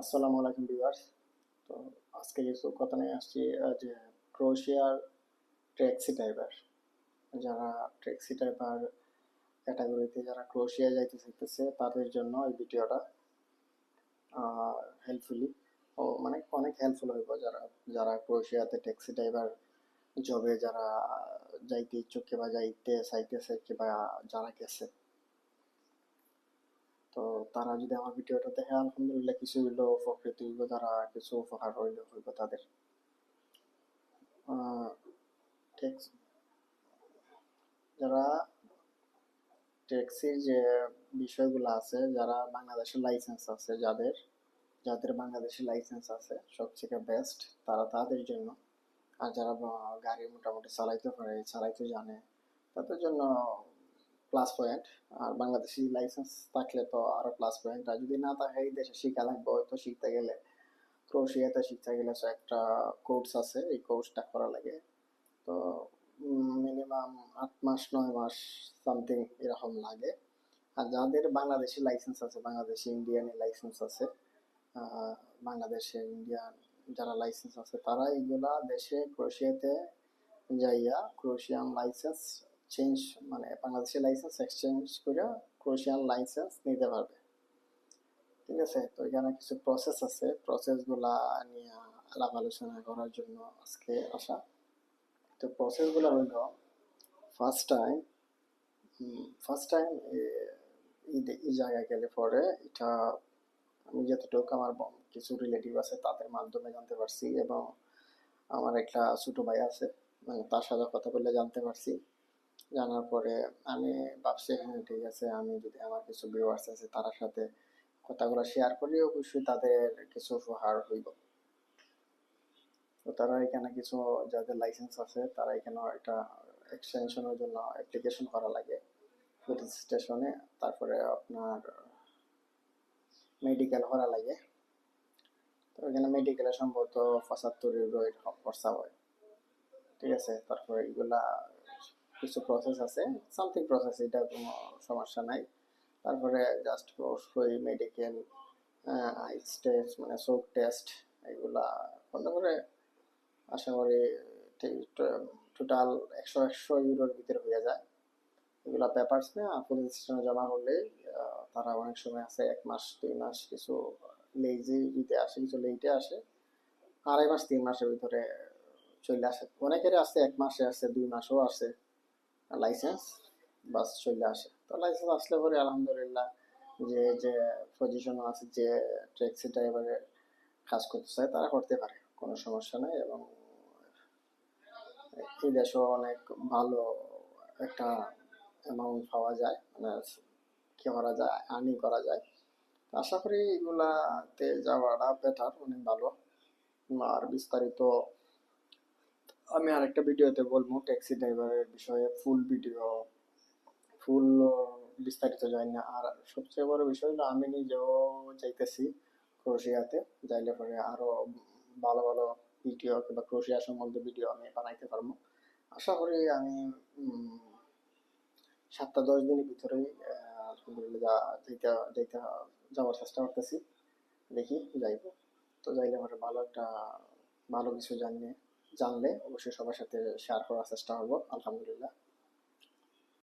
আসসালামু আলাইকুম ভিউয়ার্স। তো আজকে কিছু কথা নিয়ে আসছি যে ক্রোশিয়ার ট্যাক্সি ড্রাইভার, যারা ট্যাক্সি ড্রাইভার ক্যাটাগরিতে যারা ক্রোশিয়া যাইতে চাইতেছে, তাদের জন্য এই ভিডিওটা হেল্পফুলি ও মানে অনেক হেল্পফুল হইব যারা যারা ক্রোয়েশিয়াতে ট্যাক্সি ড্রাইভার জবে যারা যাইতে ইচ্ছুক কিংবা যাইতে চাইতেছে কিংবা যারা গেছে। তো তারা যদি আমার ভিডিওটা দেখে, আলহামদুলিল্লাহ কিছু হইলেও উপকৃত হইব তারা কিছু উপকার হইলে, হইব তাদের। যারা ট্যাক্সির যে বিষয়গুলো আছে, যারা বাংলাদেশের লাইসেন্স আছে, যাদের যাদের বাংলাদেশের লাইসেন্স আছে, সবথেকে বেস্ট তারা তাদের জন্য। আর যারা গাড়ি মোটামুটি চালাইতে পারে, চালাইতে জানে, তাদের জন্য প্লাস পয়েন্ট আর বাংলাদেশি লাইসেন্স থাকলে তো আরও প্লাস পয়েন্ট আর যদি না থাকে এই দেশে শিখা লাগবে, হয়তো শিখতে গেলে। ক্রোশিয়াতে শিখতে গেলে একটা কোর্স আছে, এই কোর্সটা করা লাগে। তো মিনিমাম আট মাস, নয় মাস সামথিং এরকম লাগে। আর যাদের বাংলাদেশি লাইসেন্স আছে, বাংলাদেশি ইন্ডিয়ান লাইসেন্স আছে বাংলাদেশে ইন্ডিয়ান যারা লাইসেন্স আছে, তারা এইগুলা দেশে ক্রোশিয়াতে যাইয়া ক্রোশিয়ান লাইসেন্স চেঞ্জ মানে বাংলাদেশি লাইসেন্স এক্সচেঞ্জ করে ক্রোশিয়ান লাইসেন্স নিতে পারবে। ঠিক আছে? তো এখানে কিছু প্রসেস আছে। প্রসেসগুলা নিয়ে আলাপ আলোচনা করার জন্য আজকে আসা। তো প্রসেসগুলো হইল ফার্স্ট টাইম ফার্স্ট টাইম এই জায়গায় গেলে পরে এটা আমি যতটুকু আমার কিছু রিলেটিভ আছে তাদের মাধ্যমে জানতে পারছি এবং আমার একটা ছোট ভাই আছে মানে তার সাথে কথা বলে জানতে পারছি। জানার পরে আমি ভাবছি হ্যাঁ ঠিক আছে, আমি যদি আমার কিছু ভিউয়ার্স আছে, তার সাথে কথাগুলো শেয়ার করি, অবশ্যই তাদের কিছু উপহার হইব। তো তারা এখানে কিছু, যাদের লাইসেন্স আছে, তারা এখানে একটা এক্সটেনশনের জন্য অ্যাপ্লিকেশন করা লাগে। পুলিশ স্টেশনে তারপরে আপনার মেডিকেল করা লাগে। তো এখানে মেডিকেলে সম্ভবত পঁচাত্তর ইউরো খরচা হয় ঠিক আছে? তারপরে এগুলা কিছু প্রসেস আছে সামথিং প্রসেস এটা কোনো সমস্যা নাই। তারপরে জাস্ট অবশ্যই মেডিকেল আইস টেস্ট মানে চোখ টেস্ট এগুলা করলে পরে আশা করি টোটাল একশো একশো ইউরোর ভিতরে হয়ে যায়। এগুলা পেপারস না পুলিশ স্টেশনে জমা করলে আহ, তারা অনেক সময় আছে এক মাস দুই মাস কিছু লেজি দিতে আসে কিছু লেটে আসে। আড়াই মাস তিন মাসের ভিতরে চলে আসে। অনেকেরই আছে এক মাসে আসে দুই মাসও আসে লাইসেন্স বাস চলে আসে। তো লাইসেন্স আসলে পরে আলহামদুলিল্লাহ যে যে পজিশন আছে, যে ট্যাক্সি ড্রাইভারের কাজ করতে চায় তারা করতে পারে। কোনো সমস্যা নেই এবং এই দেশেও অনেক ভালো একটা অ্যামাউন্ট পাওয়া যায়। মানে কি করা যায়? আর্নিং করা যায়। আশা করি এগুলাতে যাওয়াটা বেটার অনেক ভালো। আর বিস্তারিত আমি আরেকটা ভিডিওতে বলব ট্যাক্সি ড্রাইভারের বিষয়ে ফুল ভিডিও ফুল বিস্তারিত যাই না। আর সবচেয়ে বড় বিষয় হলো, আমি নিজেও যাইতেছি ক্রোশিয়াতে, যাইলে পরে আরও ভালো ভালো ভিডিও কিংবা ক্রোশিয়া সম্বন্ধে ভিডিও আমি বানাইতে পারব। আশা করি আমি সাতটা দশ দিনের ভিতরেই আলহামদুলিল্লাহ যাওয়ার চেষ্টা করতেছি। দেখি, যাইব। তো যাইলে পরে ভালো একটা, ভালো কিছু জানলে জানলে অবশ্যই সবার সাথে শেয়ার করার চেষ্টা করব। আলহামদুলিল্লাহ।